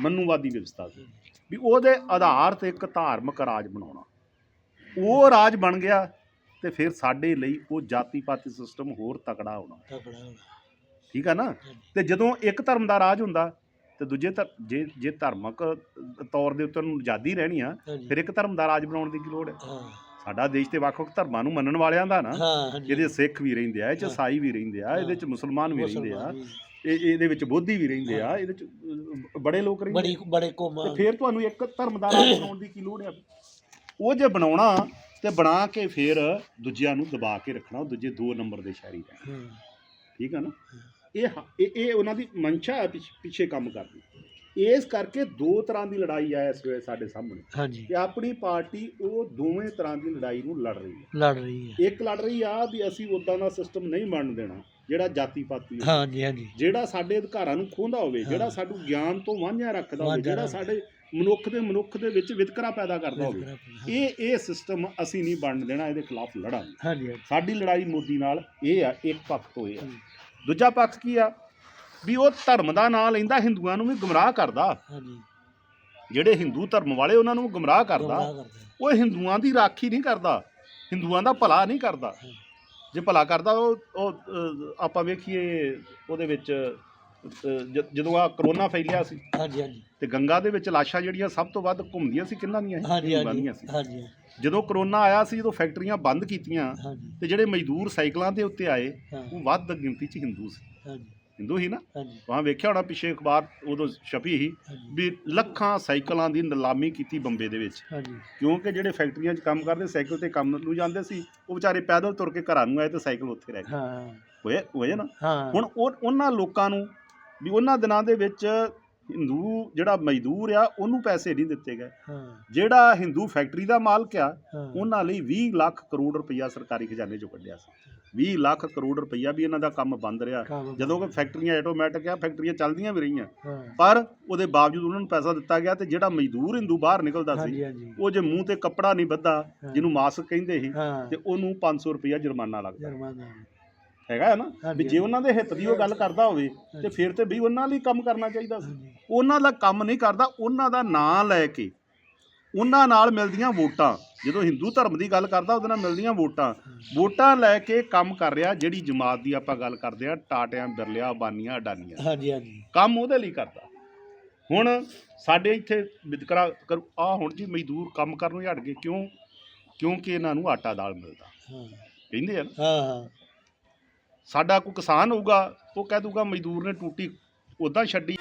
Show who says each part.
Speaker 1: ਮਨੂਵਾਦੀ ਵਿਵਸਥਾ ਸੀ। ਵੀ ਉਹਦੇ ਆਧਾਰ ਤੇ ਇੱਕ ਧਾਰਮਿਕ ਰਾਜ ਬਣਾਉਣਾ। ਉਹ ਰਾਜ ਬਣ ਗਿਆ ਤੇ ਫਿਰ ਸਾਡੇ ਲਈ ਉਹ ਜਾਤੀ ਪਾਤੀ ਸਿਸਟਮ ਹੋਰ ਤਕੜਾ ਹੋਣਾ।
Speaker 2: ਤਕੜਾ ਹੋਣਾ।
Speaker 1: ਠੀਕ ਆ ਨਾ? ਤੇ ਜਦੋਂ ਇੱਕ ਧਰਮ ਦਾ ਰਾਜ ਹੁੰਦਾ ਤੇ ਦੂਜੇ ਜੇ ਜੇ ਧਾਰਮਿਕ ਤੌਰ ਦੇ ਉੱਤੇ ਉਹਨੂੰ ਆਜ਼ਾਦੀ ਰਹਿਣੀ ਆ ਫਿਰ ਇੱਕ ਧਰਮ ਦਾ ਰਾਜ ਬਣਾਉਣ ਦੀ ਕੀ ਲੋੜ ਹੈ। ਸਾਡਾ ਦੇਸ਼ ਤੇ ਵੱਖ-ਵੱਖ ਧਰਮਾਂ ਨੂੰ ਮੰਨਣ ਵਾਲਿਆਂ ਦਾ ਨਾ ਇਹਦੇ ਸਿੱਖ ਵੀ ਰਹਿੰਦੇ ਆ ਇਹ ਚ
Speaker 2: ਹਾਂ।
Speaker 1: ਈਸਾਈ ਵੀ ਰਹਿੰਦੇ ਆ ਇਹਦੇ ਚ ਮੁਸਲਮਾਨ ਵੀ ਰਹਿੰਦੇ ਆ। ਇਹ ਇਹਦੇ ਵਿੱਚ ਬੋਧੀ ਵੀ ਰਹਿੰਦੇ ਆ ਇਹਦੇ ਚ ਬੜੇ ਲੋਕ ਰਹਿੰਦੇ
Speaker 2: ਬੜੀ ਬੜੇ ਕੋਮਾਂ
Speaker 1: ਤੇ ਫਿਰ ਤੁਹਾਨੂੰ ਇੱਕ ਧਰਮ ਦਾ ਬਣਾਉਣ ਦੀ ਕੀ ਲੋੜ ਹੈ ਉਹ ਜੇ ਬਣਾਉਣਾ ਤੇ ਬਣਾ ਕੇ ਫਿਰ ਦੂਜਿਆਂ ਨੂੰ ਦਬਾ ਕੇ ਰੱਖਣਾ ਉਹ ਦੂਜੇ ਦੋ ਨੰਬਰ ਦੇ ਸ਼ਹਿਰੀ ਰਹਿਣ।
Speaker 2: ਹੂੰ।
Speaker 1: ਠੀਕ ਹੈ ਨਾ? ਇਹ ਇਹ ਉਹਨਾਂ ਦੀ ਮਨਸ਼ਾ ਪਿੱਛੇ ਕੰਮ ਕਰਦੀ। ਇਸ ਕਰਕੇ ਦੋ ਤਰ੍ਹਾਂ ਦੀ ਲੜਾਈ ਆ ਇਸ ਵੇਲੇ ਸਾਡੇ ਸਾਹਮਣੇ।
Speaker 2: ਹਾਂਜੀ।
Speaker 1: ਕਿ ਆਪਣੀ ਪਾਰਟੀ ਉਹ ਦੋਵੇਂ ਤਰ੍ਹਾਂ ਦੀ ਲੜਾਈ ਨੂੰ ਲੜ ਰਹੀ ਹੈ।
Speaker 2: ਲੜ ਰਹੀ ਹੈ।
Speaker 1: ਇੱਕ ਲੜ ਰਹੀ ਆ ਵੀ ਅਸੀਂ ਉਦਾਂ ਦਾ ਸਿਸਟਮ ਨਹੀਂ ਬਣਨ ਦੇਣਾ ਜਿਹੜਾ ਜਾਤੀ ਪਾਤੀ।
Speaker 2: ਹਾਂਜੀ ਹਾਂਜੀ।
Speaker 1: ਜਿਹੜਾ ਸਾਡੇ ਅਧਿਕਾਰਾਂ ਨੂੰ ਖੋਹਦਾ ਹੋਵੇ। ਜਿਹੜਾ ਸਾਨੂੰ ਗਿਆਨ ਤੋਂ ਵਾਂਝਿਆ ਰੱਖਦਾ ਹੋਵੇ
Speaker 2: ਵਾਂਝਾ
Speaker 1: ਜਿਹੜਾ। ਸਾਡੇ ਮਨੁੱਖ ਦੇ ਮਨੁੱਖ ਦੇ ਵਿੱਚ ਵਿਤਕਰਾ ਪੈਦਾ ਕਰਦਾ ਹੋਵੇ। ਇਹ ਇਹ ਸਿਸਟਮ ਅਸੀਂ ਨਹੀਂ ਬਣਨ ਦੇਣਾ ਇਹਦੇ ਖਿਲਾਫ ਲੜਾਂਗੇ।
Speaker 2: ਹਾਂਜੀ
Speaker 1: ਸਾਡੀ ਲੜਾਈ ਮੋਦੀ ਨਾਲ ਇਹ ਆ ਇੱਕ ਪੱਖ ਤੋਂ ਇਹ ਆ। ਦੂਜਾ ਪੱਖ ਕੀ ਆ? ਵੀ ਉਹ ਧਰਮ ਦਾ ਨਾਂ ਲੈਂਦਾ ਹਿੰਦੂਆਂ ਨੂੰ ਵੀ ਗੁੰਮਰਾਹ ਕਰਦਾ।
Speaker 2: ਹਾਂਜੀ।
Speaker 1: ਜਿਹੜੇ ਹਿੰਦੂ ਧਰਮ ਵਾਲੇ ਉਹਨਾਂ ਨੂੰ ਗੁੰਮਰਾਹ ਕਰਦਾ। ਉਹ ਹਿੰਦੂਆਂ ਦੀ ਰਾਖੀ ਨਹੀਂ ਕਰਦਾ। ਹਿੰਦੂਆਂ ਦਾ ਭਲਾ ਨਹੀਂ ਕਰਦਾ। ਜੇ ਭਲਾ ਕਰਦਾ ਉਹ ਉਹ ਆਪਾਂ ਵੇਖੀਏ ਉਹਦੇ ਵਿੱਚ ਜਦੋਂ ਆ ਕਰੋਨਾ ਫੈਲਿਆ ਸੀ।
Speaker 2: ਹਾਂਜੀ ਹਾਂਜੀ।
Speaker 1: ਤੇ ਗੰਗਾ ਦੇ ਵਿੱਚ ਲਾਸ਼ਾਂ ਜਿਹੜੀਆਂ ਸਭ ਤੋਂ ਵੱਧ ਘੁੰਮਦੀਆਂ ਸੀ ਕਿੰਨਾਂ ਦੀਆਂ? ਸੀ?
Speaker 2: ਹਾਂਜੀ। ਹਾਂਜੀ ਹਾਂਜੀ।
Speaker 1: ਜਦੋਂ ਕਰੋਨਾ ਆਇਆ ਸੀ ਜਦੋਂ ਫੈਕਟਰੀਆਂ ਬੰਦ ਕੀਤੀਆਂ। ਤੇ ਜਿਹੜੇ ਮਜ਼ਦੂਰ ਸਾਈਕਲਾਂ ਦੇ ਉੱਤੇ ਆਏ ਉਹ ਵੱਧ ਗਿਣਤੀ 'ਚ ਹਿੰਦੂ ਸੀ।
Speaker 2: ਹਾਂਜੀ।
Speaker 1: ਹਿੰਦੂ ਹੀ ਨਾ।
Speaker 2: ਹਾਂਜੀ।
Speaker 1: ਵਾਂ ਵੇਖਿਆ ਹੋਣਾ ਪਿੱਛੇ ਅਖਬਾਰ ਉਦੋਂ ਛਪੀ ਸੀ
Speaker 2: ਹਾਂਜੀ।
Speaker 1: ਵੀ ਲੱਖਾਂ ਸਾਈਕਲਾਂ ਦੀ ਨਿਲਾਮੀ ਕੀਤੀ ਬੰਬੇ ਦੇ ਵਿੱਚ।
Speaker 2: ਹਾਂਜੀ।
Speaker 1: ਕਿਉਂਕਿ ਜਿਹੜੇ ਫੈਕਟਰੀਆਂ 'ਚ ਕੰਮ ਕਰਦੇ ਸਾਈਕਲ ਤੇ ਕੰਮ ਨੂੰ ਜਾਂਦੇ ਸੀ ਉਹ ਵਿਚਾਰੇ ਪੈਦਲ ਤੁਰ ਕੇ ਘਰਾਂ ਨੂੰ ਆਏ ਤੇ ਸਾਈਕਲ ਉੱਥੇ ਰਹਿ ਗਏ।
Speaker 2: ਹਾਂ।
Speaker 1: ਹੋਏ ਹੋਏ ਨਾ?
Speaker 2: ਹਾਂ।
Speaker 1: ਹੁਣ ਉਹ ਉਹਨਾਂ ਲੋਕਾਂ ਨੂੰ ਵੀ ਉਹਨਾਂ ਦਿਨਾਂ ਦੇ ਵਿੱਚ ਹਿੰਦੂ ਜਿਹੜਾ ਮਜ਼ਦੂਰ ਆ ਉਹਨੂੰ ਪੈਸੇ ਨਹੀਂ ਦਿੱਤੇ ਗਏ।
Speaker 2: ਹਾਂ।
Speaker 1: ਜਿਹੜਾ ਹਿੰਦੂ ਫੈਕਟਰੀ ਦਾ ਮਾਲਕ ਆ
Speaker 2: ਹਾਂ।
Speaker 1: ਉਹਨਾਂ ਲਈ 20 ਲੱਖ ਕਰੋੜ ਰੁਪਈਆ ਸਰਕਾਰੀ ਖਜ਼ਾਨੇ ਚੋਂ ਕੱਢਿਆ ਸੀ। 20 ਲੱਖ ਕਰੋੜ ਰੁਪਈਆ ਵੀ ਇਹਨਾਂ ਦਾ ਕੰਮ ਬੰਦ ਰਿਹਾ। ਜਦੋਂ ਕਿ ਫੈਕਟਰੀਆਂ ਆਟੋਮੈਟਿਕ ਆ ਫੈਕਟਰੀਆਂ ਚੱਲਦੀਆਂ ਵੀ ਰਹੀਆਂ। ਪਰ ਉਹਦੇ ਬਾਵਜੂਦ ਉਹਨਾਂ ਨੂੰ ਪੈਸਾ ਦਿੱਤਾ ਗਿਆ ਤੇ ਜਿਹੜਾ ਮਜ਼ਦੂਰ ਹਿੰਦੂ ਬਾਹਰ ਨਿਕਲਦਾ ਸੀ ਉਹ ਜੇ ਮੂੰਹ ਤੇ ਕੱਪੜਾ ਨਹੀਂ ਬੱਧਾ। ਜਿਹਨੂੰ ਮਾਸਕ ਕਹਿੰਦੇ ਸੀ ਤੇ ਉਹਨੂੰ 500 ਰੁਪਈਆ ਜੁਰਮਾਨਾ ਲੱਗਦਾ।
Speaker 2: ਜਰਮਾਨਾ।
Speaker 1: ਹੈਗਾ ਨਾ? ਵੀ ਜੇ ਉਹਨਾਂ ਦੇ ਹਿੱਤ ਦੀ ਉਹ ਗੱਲ ਕਰਦਾ ਹੋਵੇ ਤੇ ਫਿਰ ਤੇ ਵੀ ਉਹਨਾਂ ਲਈ ਕੰਮ ਕਰਨਾ ਚਾਹੀਦਾ ਸੀ। ਉਹਨਾਂ ਦਾ ਕੰਮ ਨਹੀਂ ਕਰਦਾ ਉਹਨਾਂ ਦਾ ਨਾਂ ਲੈ ਕੇ ਉਹਨਾਂ ਨਾਲ ਮਿਲਦੀਆਂ ਵੋਟਾਂ ਜਦੋਂ ਹਿੰਦੂ ਧਰਮ ਦੀ ਗੱਲ ਕਰਦਾ ਉਹਦੇ ਨਾਲ ਮਿਲਦੀਆਂ ਵੋਟਾਂ। ਵੋਟਾਂ ਲੈ ਕੇ ਕੰਮ ਕਰ ਰਿਹਾ ਜਿਹੜੀ ਜਮਾਤ ਦੀ ਆਪਾਂ ਗੱਲ ਕਰਦੇ ਆ ਟਾਟਿਆਂ ਬਿਰਲਿਆ ਬਾਨੀਆਂ ਅਡਾਨੀਆਂ।
Speaker 2: ਹਾਂਜੀ ਹਾਂਜੀ।
Speaker 1: ਕੰਮ ਉਹਦੇ ਲਈ ਕਰਦਾ। ਹੁਣ ਸਾਡੇ ਇੱਥੇ ਵਿਤਕਰਾ ਆ ਹੁਣ ਜੀ ਮਜ਼ਦੂਰ ਕੰਮ ਕਰਨ ਨੂੰ ਹਟ ਗਏ ਕਿਉਂ? ਕਿਉਂਕਿ ਇਹਨਾਂ ਨੂੰ ਆਟਾ ਦਾਲ ਮਿਲਦਾ।
Speaker 2: ਹਾਂ।
Speaker 1: ਕਹਿੰਦੇ ਆ ਨਾ।
Speaker 2: ਹਾਂ ਹਾਂ।
Speaker 1: ਸਾਡਾ ਕੋਈ ਕਿਸਾਨ ਹੋਊਗਾ ਉਹ ਕਹਿ ਦੂਗਾ ਮਜ਼ਦੂਰ ਨੇ ਟੂਟੀ ਉਦਾਂ ਛੱਡੀ।